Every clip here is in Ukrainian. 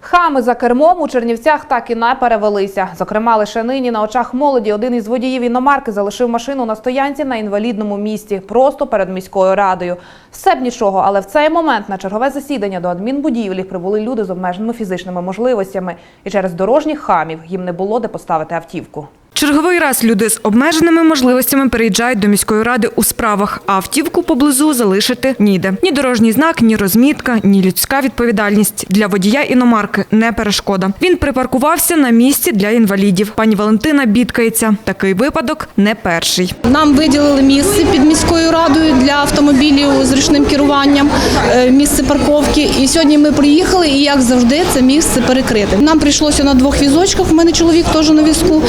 Хами за кермом у Чернівцях так і не перевелися. Зокрема, лише нині на очах молоді один із водіїв іномарки залишив машину на стоянці на інвалідному місці, просто перед міською радою. Все б нічого, але в цей момент на чергове засідання до адмінбудівлі прибули люди з обмеженими фізичними можливостями, і через дорожніх хамів їм не було де поставити автівку. Черговий раз люди з обмеженими можливостями переїжджають до міської ради у справах, а автівку поблизу залишити ніде. Ні дорожній знак, ні розмітка, ні людська відповідальність для водія іномарки не перешкода. Він припаркувався на місці для інвалідів. Пані Валентина бідкається. Такий випадок не перший. Нам виділили місце під міською радою для автомобілів з ручним керуванням, е, місце парковки. І сьогодні ми приїхали, і як завжди, це місце перекрите. Нам прийшлося на двох візочках. У мене чоловік теж на візку.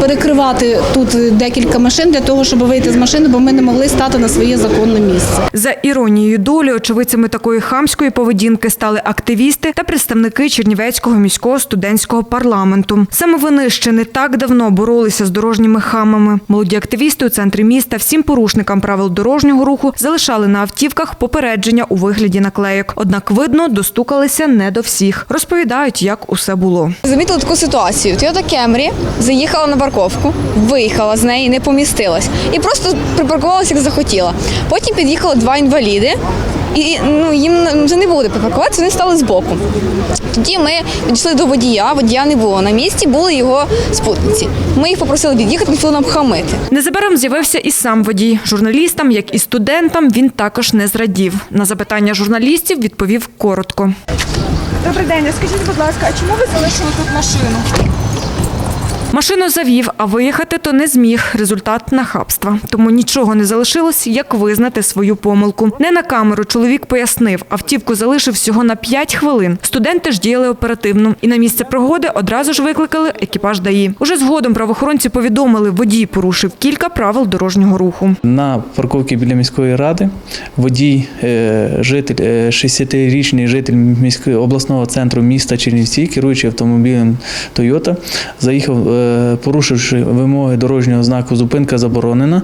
Перекривати тут декілька машин для того, щоб вийти з машини, бо ми не могли стати на своє законне місце. За іронією долі, очевидцями такої хамської поведінки стали активісти та представники Чернівецького міського студентського парламенту. Саме вони ще не так давно боролися з дорожніми хамами. Молоді активісти у центрі міста всім порушникам правил дорожнього руху залишали на автівках попередження у вигляді наклейок. Однак, видно, достукалися не до всіх. Розповідають, як усе було. Замітила таку ситуацію. Toyota Camry заїхала на парковку, виїхала з неї, не помістилась і просто припаркувалася, як захотіла. Потім під'їхали два інваліди. І ну їм вже не було де припаркуватися, вони стали збоку. Тоді ми підійшли до водія, водія не було на місці, були його спутниці. Ми їх попросили від'їхати, почали нам хамити. Незабаром з'явився і сам водій. Журналістам, як і студентам, він також не зрадів. На запитання журналістів відповів коротко. Добрий день, скажіть, будь ласка, а чому ви залишили тут машину? Машину завів, а виїхати то не зміг. Результат нахабства. Тому нічого не залишилось, як визнати свою помилку. Не на камеру чоловік пояснив, автівку залишив всього на 5 хвилин. Студенти ж діяли оперативно. І на місце пригоди одразу ж викликали екіпаж ДАІ. Уже згодом правоохоронці повідомили, водій порушив кілька правил дорожнього руху. На парковці біля міської ради водій, е, житель, е, 60-річний житель міської обласного центру міста Чернівці, керуючи автомобілем Toyota, заїхав, е, порушивши вимоги дорожнього знаку зупинка заборонена,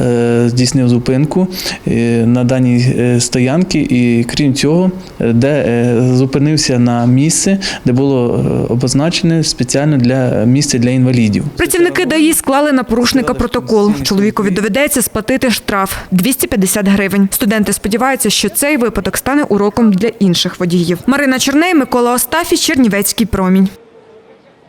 е, здійснив зупинку е, на даній е, стоянці і крім цього, е, де е, зупинився на місце, де було е, обозначене спеціально для місця для інвалідів. Працівники ДАІ склали на порушника протокол. Чоловікові доведеться сплатити штраф 250 гривень. Студенти сподіваються, що цей випадок стане уроком для інших водіїв. Марина Черней, Микола Остафій, Чернівецький промінь.